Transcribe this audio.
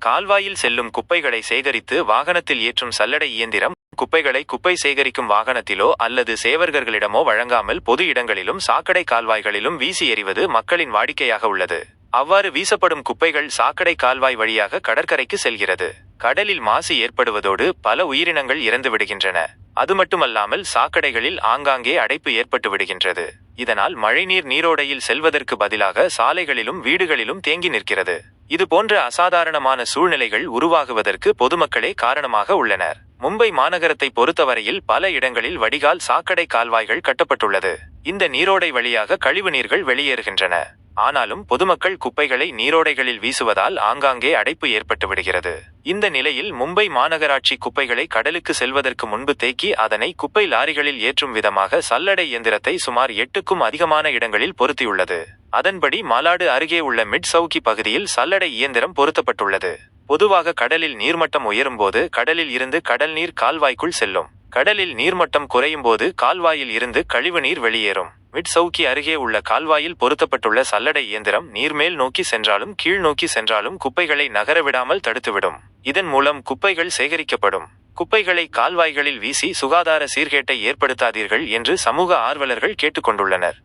கால்வாயில் செல்லும் குப்பைகளை சேகரித்து வாகனத்தில் ஏற்றும் சல்லடை இயந்திரம் குப்பைகளை குப்பை சேகரிக்கும் வாகனத்திலோ அல்லது சேவர்கர்களிடமோ வழங்காமல் பொது இடங்களிலும் சாக்கடை கால்வாய்களிலும் வீசி எறிவது மக்களின் வாடிக்கையாக உள்ளது. அவ்வாறு வீசப்படும் குப்பைகள் சாக்கடை கால்வாய் வழியாக கடற்கரைக்கு செல்கிறது. கடலில் மாசு ஏற்படுவதோடு பல உயிரினங்கள் இறந்து விடுகின்றன. அது மட்டுமல்லாமல் சாக்கடைகளில் ஆங்காங்கே அடைப்பு ஏற்பட்டு விடுகின்றது. இதனால் மழைநீர் நீரோடையில் செல்வதற்கு பதிலாக சாலைகளிலும் வீடுகளிலும் தேங்கி நிற்கிறது. இது போன்ற அசாதாரணமான சூழ்நிலைகள் உருவாகுவதற்கு பொதுமக்களே காரணமாக உள்ளனர். மும்பை மாநகரத்தை பொறுத்தவரையில் பல இடங்களில் வடிகால் சாக்கடை கால்வாய்கள் கட்டப்பட்டுள்ளது. இந்த நீரோடை வழியாக கழிவு நீர்கள் வெளியேறுகின்றன. ஆனாலும் பொதுமக்கள் குப்பைகளை நீரோடைகளில் வீசுவதால் ஆங்காங்கே அடைப்பு ஏற்பட்டு விடுகிறது. இந்த நிலையில் மும்பை மாநகராட்சி குப்பைகளை கடலுக்கு செல்வதற்கு முன்பு தேக்கி அதனை குப்பை லாரிகளில் ஏற்றும் விதமாக சல்லடை இயந்திரத்தை சுமார் எட்டுக்கும் அதிகமான இடங்களில் பொருத்தியுள்ளது. அதன்படி மாலாடு அருகே உள்ள மிட் சவுக்கி பகுதியில் சல்லடை இயந்திரம் பொருத்தப்பட்டுள்ளது. பொதுவாக கடலில் நீர்மட்டம் உயரும்போது கடலில் இருந்து கடல் நீர் கால்வாய்க்குள் செல்லும். கடலில் நீர்மட்டம் குறையும் போது கால்வாயில் இருந்து கழிவு நீர் வெளியேறும். மிட் சவுக்கி அருகே உள்ள கால்வாயில் பொருத்தப்பட்டுள்ள சல்லடை இயந்திரம் நீர்மேல் நோக்கி சென்றாலும் கீழ் நோக்கி சென்றாலும் குப்பைகளை நகர விடாமல் தடுத்துவிடும். இதன் மூலம் குப்பைகள் சேகரிக்கப்படும். குப்பைகளை கால்வாய்களில் வீசி சுகாதார சீர்கேட்டை ஏற்படுத்தாதீர்கள் என்று சமூக ஆர்வலர்கள் கேட்டுக்கொண்டுள்ளனர்.